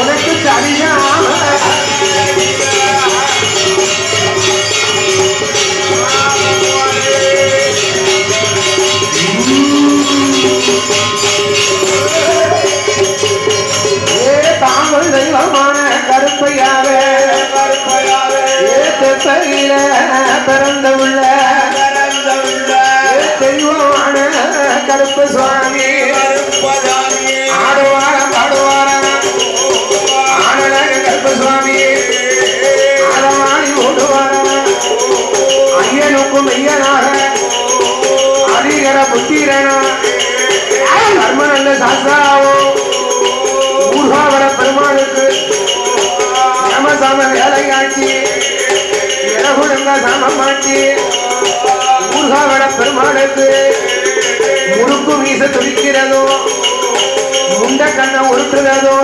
உனக்கு சரியாக ஏ தாங்கள் தெய்வமான கருப்பையாக ஏ தெப்பையில பிறந்த உள்ள ஏ தெய்வமான கருப்பு சுவாமி புத்திரனா. கர்ம நல்ல சாஸ்திராவோ. ஊர்காவர பெருமாளுக்கு சமசம வேலையாட்சி இளகுடங்க சமமாட்சி ஊர்காவர பெருமாளுக்கு முறுக்கு வீச துடிக்கிறதோ முண்ட கண்ணை உருட்டுறதோ